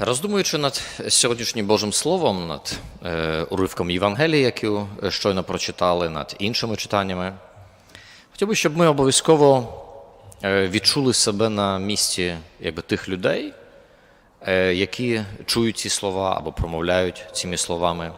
Роздумуючи над сьогоднішнім Божим Словом, над е, уривком Євангелії, яку щойно прочитали, над іншими читаннями, хотів би, щоб ми обов'язково е, відчули себе на місці якби, тих людей, е, які чують ці слова або промовляють цими словами.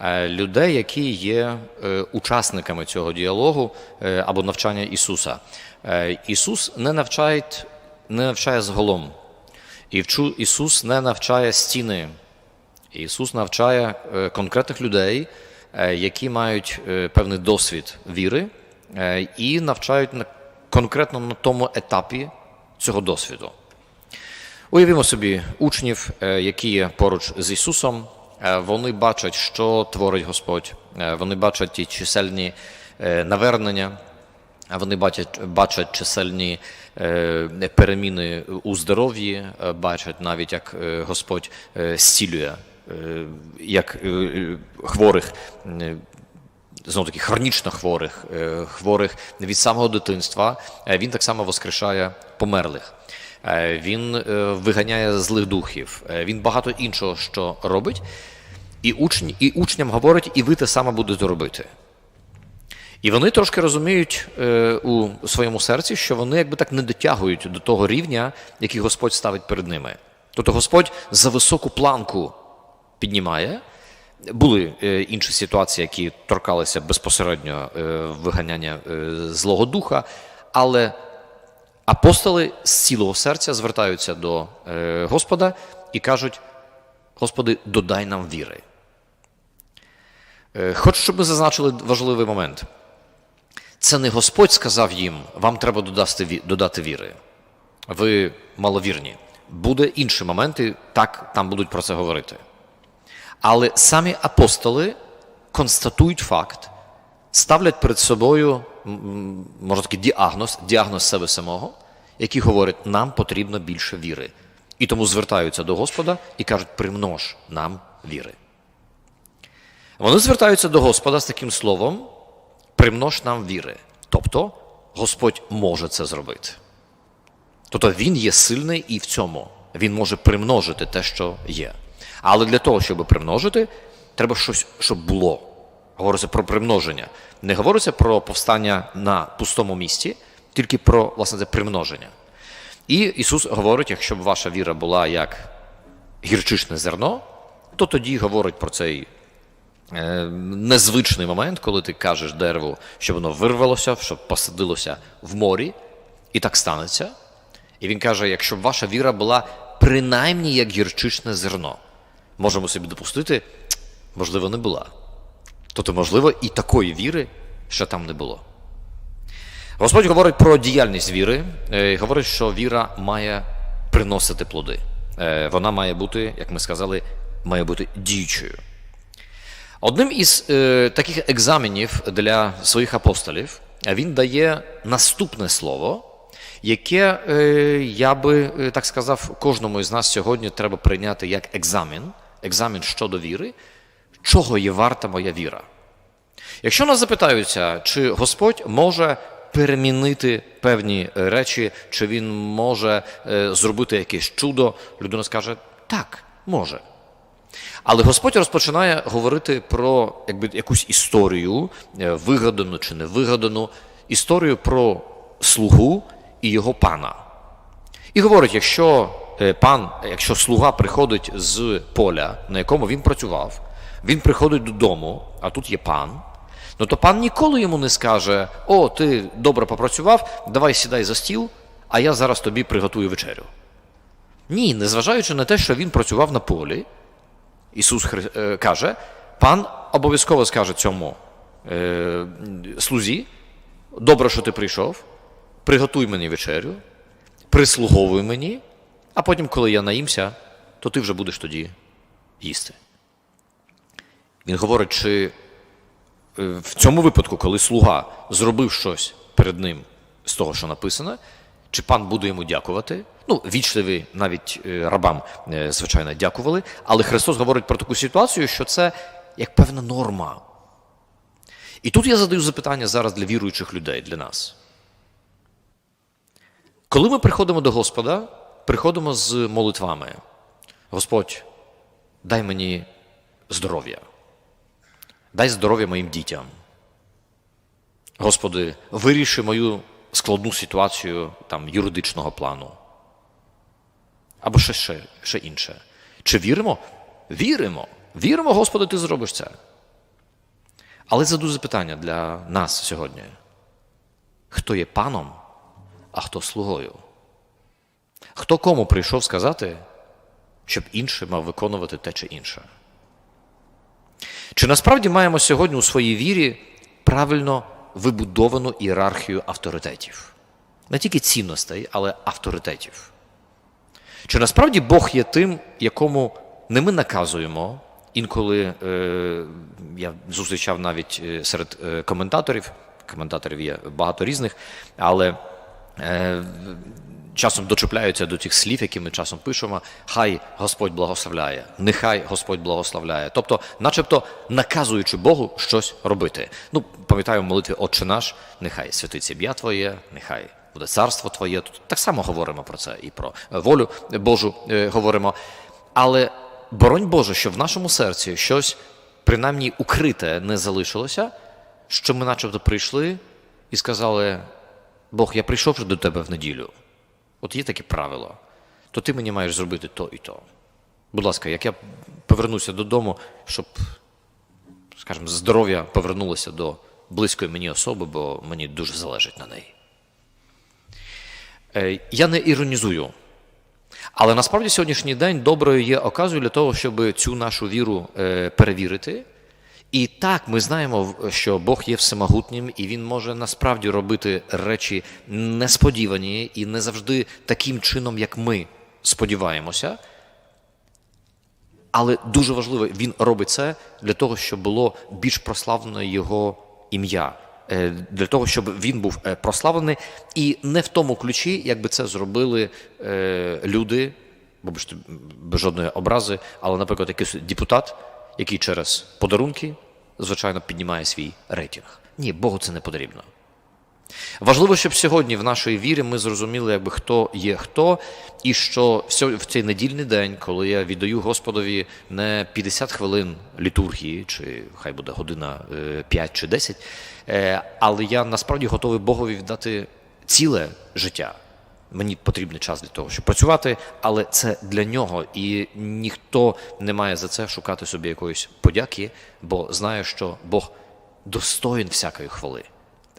Е, людей, які є е, учасниками цього діалогу е, або навчання Ісуса. Е, Ісус не навчає, не навчає зголом. І вчу- Ісус не навчає стіни. Ісус навчає е, конкретних людей, е, які мають е, певний досвід віри, і навчають на- конкретно на тому етапі цього досвіду. Уявімо собі учнів, які є поруч з Ісусом. Вони бачать, що творить Господь, вони бачать ті чисельні навернення, вони бачать, бачать чисельні е, переміни у здоров'ї, е, бачать навіть, як е, Господь зцілює, як хворих. Знову таки хронічно хворих, хворих від самого дитинства. Він так само воскрешає померлих. Він виганяє злих духів. Він багато іншого що робить. І, учні, і учням говорить, і ви те саме будете робити. І вони трошки розуміють е, у своєму серці, що вони якби так не дотягують до того рівня, який Господь ставить перед ними. Тобто Господь за високу планку піднімає. Були е, інші ситуації, які торкалися безпосередньо е, виганяння е, злого духа, але апостоли з цілого серця звертаються до е, Господа і кажуть: Господи, додай нам віри. Е, Хочу, щоб ми зазначили важливий момент. Це не Господь сказав їм, вам треба додати, віри. Ви маловірні. Буде інші моменти, так там будуть про це говорити. Але самі апостоли констатують факт, ставлять перед собою, можна такий діагноз, діагноз себе самого, який говорить, нам потрібно більше віри. І тому звертаються до Господа і кажуть, примнож нам віри. Вони звертаються до Господа з таким словом: примнож нам віри. Тобто Господь може це зробити. Тобто Він є сильний і в цьому. Він може примножити те, що є. Але для того, щоб примножити, треба щось, щоб було. Говориться про примноження. Не говориться про повстання на пустому місці, тільки про власне це примноження. І Ісус говорить, якщо б ваша віра була як гірчичне зерно, то тоді говорить про цей незвичний момент, коли ти кажеш дереву, щоб воно вирвалося, щоб посадилося в морі, і так станеться. І він каже: якщо б ваша віра була принаймні як гірчичне зерно, можемо собі допустити, можливо, не була. Тобто, можливо, і такої віри ще там не було. Господь говорить про діяльність віри, е, і говорить, що віра має приносити плоди. Е, Вона має бути, як ми сказали, має бути діючою. Одним із е, таких екзаменів для своїх апостолів е, він дає наступне слово, яке е, я би е, так сказав, кожному із нас сьогодні треба прийняти як екзамен, екзамен щодо віри, чого є варта моя віра. Якщо нас запитаються, чи Господь може перемінити певні е, речі, чи він може е, зробити якесь чудо, людина скаже так, може. Але Господь розпочинає говорити про якби, якусь історію, е, вигадану чи не вигадану, історію про слугу і його пана. І говорить, якщо е, пан, якщо слуга приходить з поля, на якому він працював, він приходить додому, а тут є пан, ну то пан ніколи йому не скаже: О, ти добре попрацював, давай сідай за стіл, а я зараз тобі приготую вечерю. Ні, незважаючи на те, що він працював на полі, Ісус Хри... е, каже, пан обов'язково скаже цьому е, слузі: добре, що ти прийшов, приготуй мені вечерю, прислуговуй мені, а потім, коли я наїмся, то ти вже будеш тоді їсти. Він говорить, чи е, в цьому випадку, коли слуга зробив щось перед ним з того, що написано, чи пан буде йому дякувати? Ну, вічливі навіть е, рабам, е, звичайно, дякували, але Христос говорить про таку ситуацію, що це як певна норма. І тут я задаю запитання зараз для віруючих людей, для нас. Коли ми приходимо до Господа, приходимо з молитвами. Господь, дай мені здоров'я, дай здоров'я моїм дітям. Господи, виріши мою складну ситуацію там, юридичного плану. Або ще, ще, ще інше. Чи віримо? Віримо. Віримо, Господи, Ти зробиш це. Але це дуже запитання для нас сьогодні. Хто є паном, а хто слугою? Хто кому прийшов сказати, щоб інший мав виконувати те чи інше? Чи насправді маємо сьогодні у своїй вірі правильно вибудовану ієрархію авторитетів? Не тільки цінностей, але авторитетів. Чи насправді Бог є тим, якому не ми наказуємо? Інколи е, я зустрічав навіть е, серед е, коментаторів, коментаторів є багато різних, але е, часом дочіпляються до тих слів, які ми часом пишемо, хай Господь благословляє, нехай Господь благословляє. Тобто, начебто наказуючи Богу щось робити. Ну, пам'ятаю в молитві Отче наш, нехай святиться ім'я Твоє, нехай буде царство Твоє. Тут так само говоримо про це і про волю Божу е, говоримо. Але боронь Боже, що в нашому серці щось принаймні укрите не залишилося, що ми начебто прийшли і сказали: Бог, я прийшов вже до тебе в неділю. От є таке правило, то ти мені маєш зробити то і то. Будь ласка, як я повернуся додому, щоб, скажімо, здоров'я повернулося до близької мені особи, бо мені дуже залежить на неї. Е, Я не іронізую. Але насправді сьогоднішній день доброю є оказією для того, щоб цю нашу віру е, перевірити. І так, ми знаємо, що Бог є всемогутнім, і Він може насправді робити речі несподівані і не завжди таким чином, як ми сподіваємося. Але дуже важливо, він робить це для того, щоб було більш прославлене його ім'я, для того, щоб він був е, прославлений, і не в тому ключі, як би це зробили е, люди, вибачте, без жодної образи, але, наприклад, якийсь депутат, який через подарунки, звичайно, піднімає свій рейтинг. Ні, Богу це не потрібно. Важливо, щоб сьогодні в нашій вірі ми зрозуміли, якби хто є хто, і що в цей недільний день, коли я віддаю Господові не 50 хвилин літургії, чи хай буде година 5 чи 10, е, але я насправді готовий Богові віддати ціле життя. Мені потрібний час для того, щоб працювати, але це для нього, і ніхто не має за це шукати собі якоїсь подяки, бо знає, що Бог достоїн всякої хвали.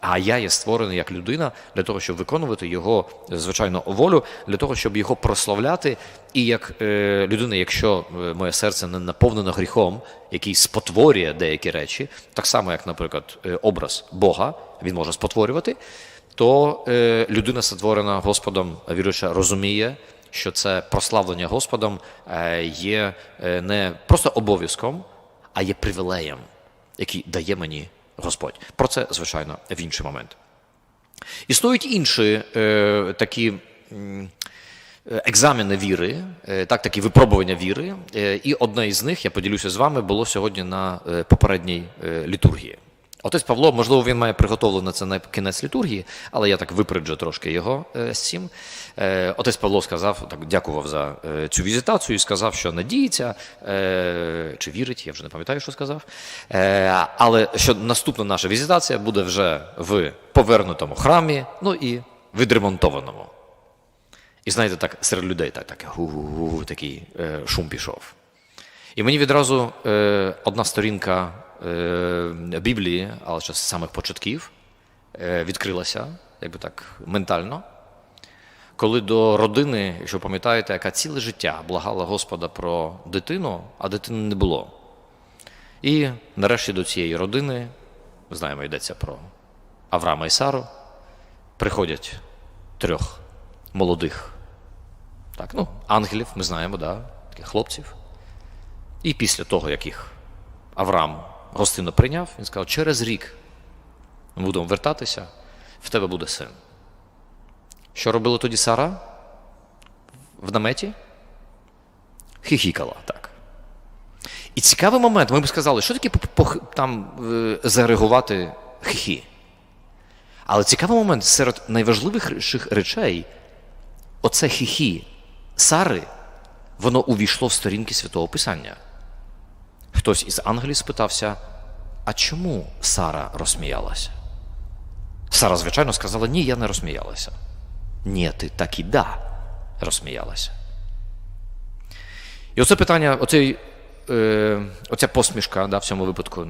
А я є створений як людина для того, щоб виконувати його звичайно волю, для того, щоб його прославляти. І як е, людина, якщо е, моє серце не наповнено гріхом, який спотворює деякі речі, так само, як, наприклад, е, образ Бога, він може спотворювати, то е, людина, сотворена Господом, віруюча, розуміє, що це прославлення Господом е, є е, не просто обов'язком, а є привілеєм, який дає мені Господь. Про це, звичайно, в інший момент. Існують інші е, такі екзамени віри, е, так, такі випробування віри. Е, і одне із них, я поділюся з вами, було сьогодні на е, попередній літургії. Отець Павло, можливо, він має приготовлено це на кінець літургії, але я так випереджу трошки його е, з цим. Е, Отець Павло сказав, так дякував за е, цю візитацію і сказав, що надіється чи вірить, я вже не пам'ятаю, що сказав. Але що наступна наша візитація буде вже в повернутому храмі, ну і відремонтованому. І знаєте, так серед людей так, так такий шум пішов. І мені відразу одна сторінка Біблії, але ще з самих початків, е, відкрилася, якби так, ментально. Коли до родини, якщо пам'ятаєте, яка ціле життя благала Господа про дитину, а дитини не було. І нарешті до цієї родини, ми знаємо, йдеться про Авраама і Сару, приходять трьох молодих, так, ну, ангелів, ми знаємо, да, таких хлопців. І після того, як їх Авраам гостинно прийняв, він сказав, через рік ми будемо вертатися, в тебе буде син. Що робила тоді Сара в наметі? Хіхікала, так. І цікавий момент, ми б сказали, що таке там е, зарегувати хихі. Але цікавий момент серед найважливіших речей оце хихі Сари воно увійшло в сторінки Святого Писання. Хтось із ангелів спитався, а чому Сара розсміялася? Сара, звичайно, сказала, ні, я не розсміялася. Ні, ти так і да, розсміялася. І оце питання, оцей, е, оця посмішка, да, в цьому випадку,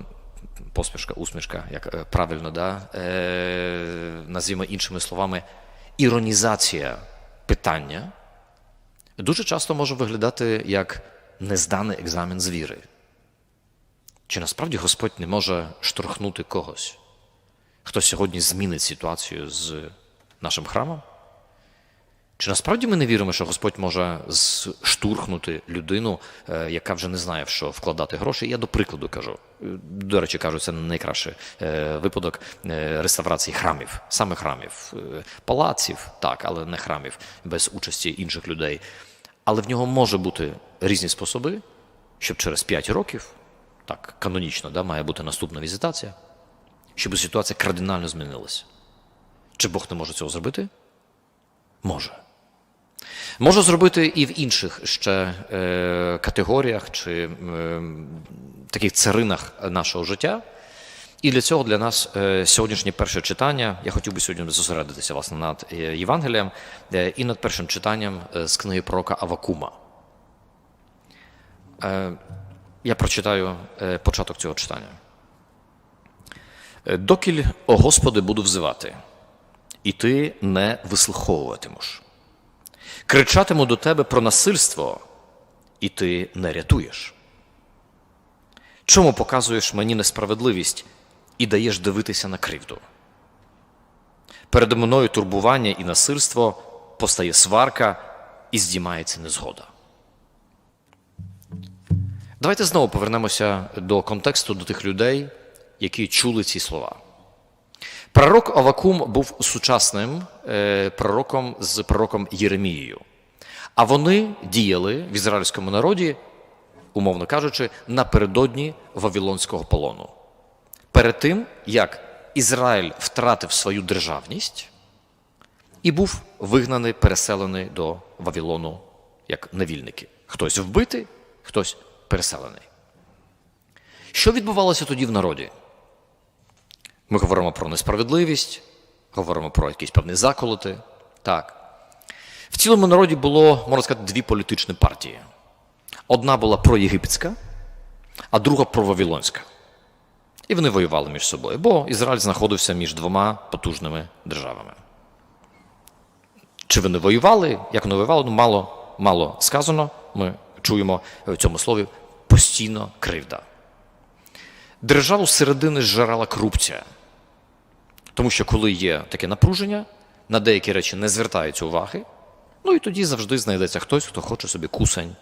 посмішка, усмішка, як е, правильно, да, е, назвімо іншими словами, іронізація питання дуже часто може виглядати як незданий екзамен з віри. Чи насправді Господь не може шторхнути когось, хто сьогодні змінить ситуацію з нашим храмом? Чи насправді ми не віримо, що Господь може штурхнути людину, е, яка вже не знає, в що вкладати гроші? Я до прикладу кажу. Е, До речі, кажу, це найкращий е, випадок реставрації храмів, саме храмів, палаців, так, але не храмів, без участі інших людей. Але в нього може бути різні способи, щоб через 5 років, так, канонічно, да, має бути наступна візитація, щоб ситуація кардинально змінилася. Чи Бог не може цього зробити? Може. Може зробити і в інших ще е, категоріях чи е, таких царинах нашого життя. І для цього для нас е, сьогоднішнє перше читання. Я хотів би сьогодні зосередитися власне над е, Євангелієм е, і над першим читанням е, з книги пророка Авакума. Е, я прочитаю е, початок цього читання. Е, Докіль, о Господи, буду взивати, і ти не вислуховуватимеш. Кричатиму до тебе про насильство, і ти не рятуєш. Чому показуєш мені несправедливість і даєш дивитися на кривду? Передо мною турбування і насильство постає сварка і здіймається незгода. Давайте знову повернемося до контексту, до тих людей, які чули ці слова. Пророк Авакум був сучасним е, пророком з пророком Єремією. А вони діяли в ізраїльському народі, умовно кажучи, напередодні Вавилонського полону. Перед тим, як Ізраїль втратив свою державність і був вигнаний, переселений до Вавилону як невільники. Хтось вбитий, хтось переселений. Що відбувалося тоді в народі? Ми говоримо про несправедливість, говоримо про якісь певні заколоти. Так. В цілому народі було, можна сказати, дві політичні партії. Одна була проєгипетська, а друга провавилонська. І вони воювали між собою, бо Ізраїль знаходився між двома потужними державами. Чи вони воювали? Як вони воювали? Ну, мало, мало сказано. Ми чуємо в цьому слові постійно кривда. Державу зсередини зжирала корупція. Тому що коли є таке напруження, на деякі речі не звертаються уваги, ну і тоді завжди знайдеться хтось, хто хоче собі кусень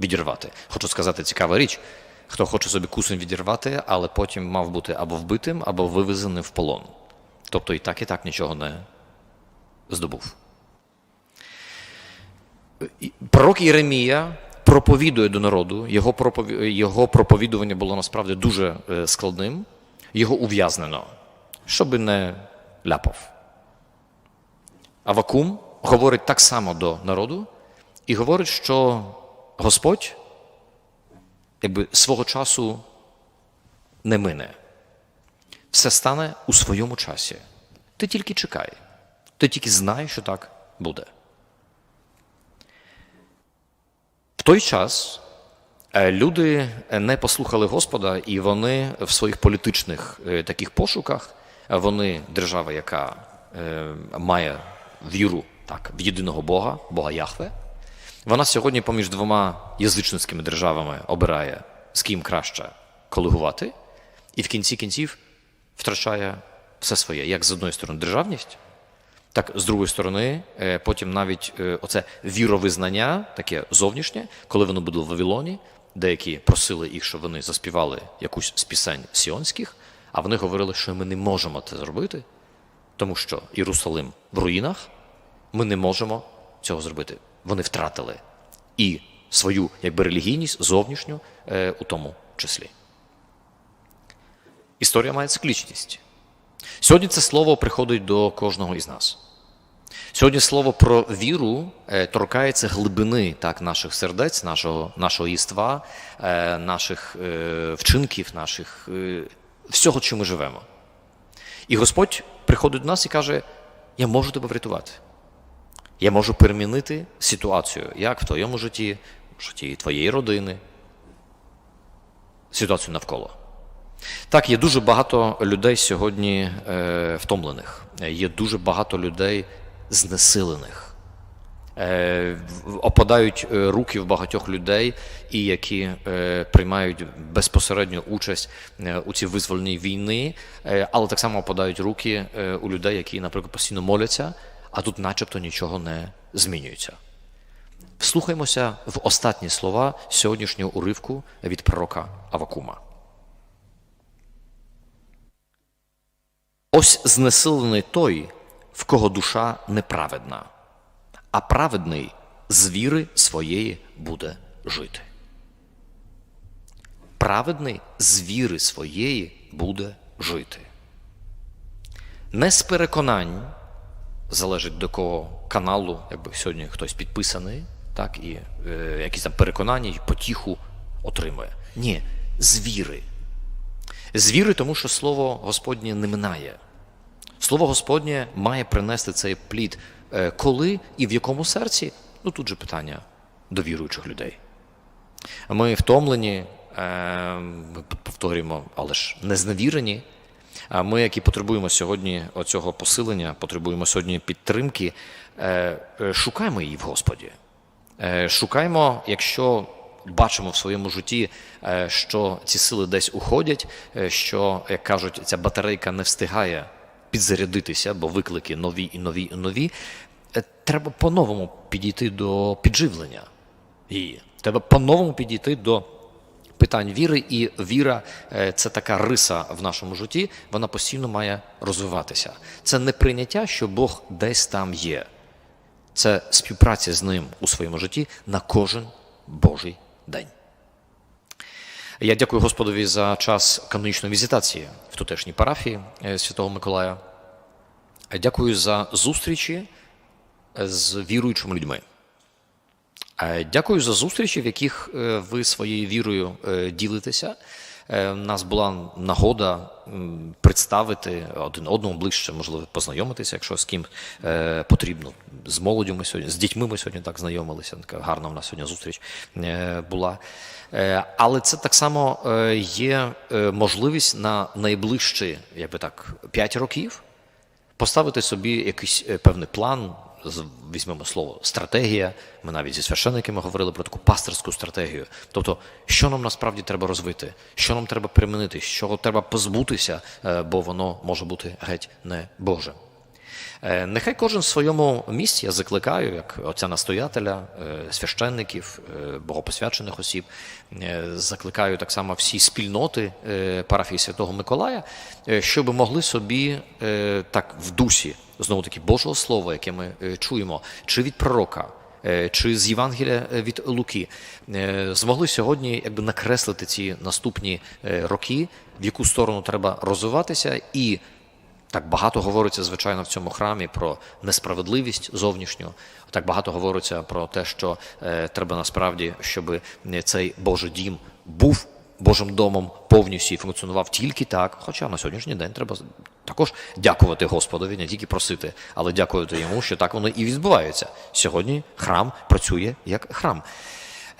відірвати. Хочу сказати цікава річ, хто хоче собі кусень відірвати, але потім мав бути або вбитим, або вивезеним в полон. Тобто і так, і так нічого не здобув. Пророк Єремія проповідує до народу, його, його проповідування було насправді дуже е, складним, його ув'язнено, щоби не ляпав. Авакум говорить так само до народу і говорить, що Господь якби свого часу не мине. Все стане у своєму часі. Ти тільки чекай, ти тільки знай, що так буде. В той час е, люди не послухали Господа, і вони в своїх політичних е, таких пошуках, е, вони держава, яка е, має віру так, в єдиного Бога, Бога Яхве, вона сьогодні поміж двома язичницькими державами обирає, з ким краще колегувати, і в кінці кінців втрачає все своє, як з одної сторони державність, так, з другої сторони, е, потім навіть е, оце віровизнання, таке зовнішнє, коли вони були в Вавилоні, деякі просили їх, щоб вони заспівали якусь з пісень сіонських, а вони говорили, що ми не можемо це зробити, тому що Єрусалим в руїнах, ми не можемо цього зробити. Вони втратили і свою якби релігійність зовнішню е, у тому числі. Історія має циклічність. Сьогодні це слово приходить до кожного із нас. Сьогодні слово про віру е, торкається глибини так, наших сердець, нашого, нашого єства, е, наших е, вчинків, наших всього, чим ми живемо. І Господь приходить до нас і каже: Я можу тебе врятувати. Я можу перемінити ситуацію, як в твоєму житті, в житті твоєї родини, ситуацію навколо. Так, є дуже багато людей сьогодні е, втомлених, є дуже багато людей знесилених. Е, опадають е, руки в багатьох людей, і які е, приймають безпосередню участь е, у цій визвольній війни, е, але так само опадають руки е, у людей, які, наприклад, постійно моляться, а тут начебто нічого не змінюється. Вслухаймося в останні слова сьогоднішнього уривку від пророка Авакума. Ось знесилений той, в кого душа неправедна, а праведний з віри своєї буде жити. Праведний з віри своєї буде жити. Не з переконань, залежить до кого каналу, якби сьогодні хтось підписаний, так, і е, якісь там переконання і потіху отримує. Ні, з віри. З віри, тому що слово Господнє не минає. Слово Господнє має принести цей плід е, коли і в якому серці? Ну тут же питання до віруючих людей. Ми втомлені, е, ми повторюємо, але ж не зневірені. А ми, які потребуємо сьогодні оцього посилення, потребуємо сьогодні підтримки, е, шукаємо її в Господі. Шукаємо, якщо бачимо в своєму житті, е, що ці сили десь уходять, е, що, як кажуть, ця батарейка не встигає підзарядитися, бо виклики нові і нові і нові. е, Треба по-новому підійти до підживлення її. Треба по-новому підійти до питань віри, і віра це така риса в нашому житті, вона постійно має розвиватися. Це не прийняття, що Бог десь там є. Це співпраця з ним у своєму житті на кожен Божий день. Я дякую Господові за час канонічної візитації в тутешній парафії е, Святого Миколая. Дякую за зустрічі е, з віруючими людьми. Е, Дякую за зустрічі, в яких ви своєю вірою ділитеся. Е, нас була нагода представити один одному ближче, можливо, познайомитися, якщо з ким е, потрібно. З молоддю ми сьогодні, з дітьми ми сьогодні так знайомилися. Така гарна в нас сьогодні зустріч е, була. Але це так само є можливість на найближчі, як би так, 5 років поставити собі якийсь певний план, візьмемо слово стратегія. Ми навіть зі священниками говорили про таку пасторську стратегію. Тобто, що нам насправді треба розвити, що нам треба примінити, що треба позбутися, е, бо воно може бути геть не Боже. Е, Нехай кожен в своєму місці, я закликаю, як отця настоятеля, е, священників, е, богопосвячених осіб, закликаю так само всі спільноти парафії Святого Миколая, щоб могли собі так в дусі, знову таки, Божого Слова, яке ми чуємо, чи від пророка, чи з Євангелія від Луки, змогли сьогодні якби накреслити ці наступні роки, в яку сторону треба розвиватися і так багато говориться, звичайно, в цьому храмі про несправедливість зовнішню. Так багато говориться про те, що е, треба насправді, щоб цей Божий дім був Божим домом повністю і функціонував тільки так. Хоча на сьогоднішній день треба також дякувати Господові, не тільки просити, але дякувати йому, що так воно і відбувається. Сьогодні храм працює як храм.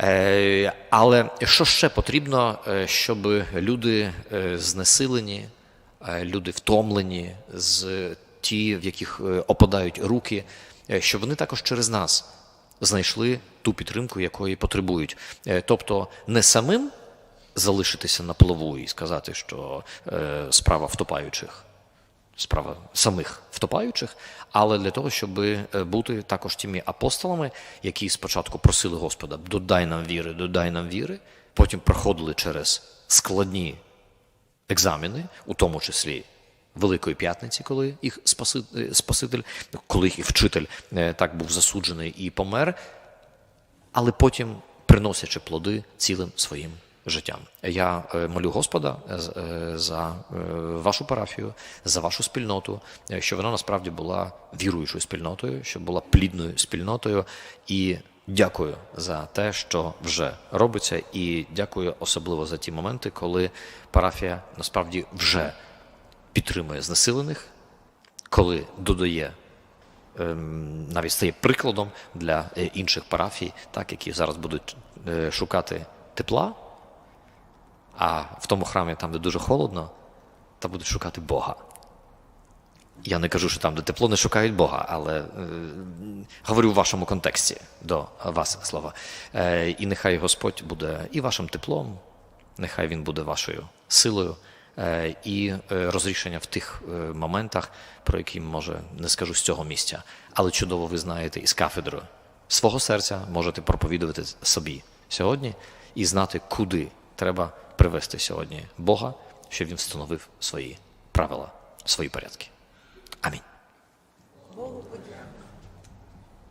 Е, Але що ще потрібно, е, щоб люди е, знесилені, е, люди втомлені, з ті, в яких е, опадають руки, е, щоб вони також через нас знайшли ту підтримку, якої потребують. Е, Тобто не самим залишитися на плаву і сказати, що е, справа втопаючих, справа самих втопаючих, але для того, щоб е, бути також тими апостолами, які спочатку просили Господа, додай нам віри, додай нам віри, потім проходили через складні екзамени, у тому числі Великої п'ятниці, коли їх е, Спаситель, коли їх вчитель е, так був засуджений і помер, але потім приносячи плоди цілим своїм життям. Я е, молю Господа за вашу парафію, за вашу спільноту, щоб вона насправді була віруючою спільнотою, щоб була плідною спільнотою. І дякую за те, що вже робиться, і дякую особливо за ті моменти, коли парафія насправді вже підтримує знесилених, коли додає ем, навіть стає прикладом для е, інших парафій, так, які зараз будуть е, шукати тепла, а в тому храмі, там, де дуже холодно, там будуть шукати Бога. Я не кажу, що там, де тепло, не шукають Бога, але е, говорю в вашому контексті до вас слова. Е, і нехай Господь буде і вашим теплом, нехай Він буде вашою силою, е, і е, розрішення в тих е, моментах, про які, може, не скажу з цього місця, але чудово ви знаєте із кафедрою свого серця можете проповідувати собі сьогодні і знати, куди треба привести сьогодні Бога, щоб він встановив свої правила, свої порядки. 아멘.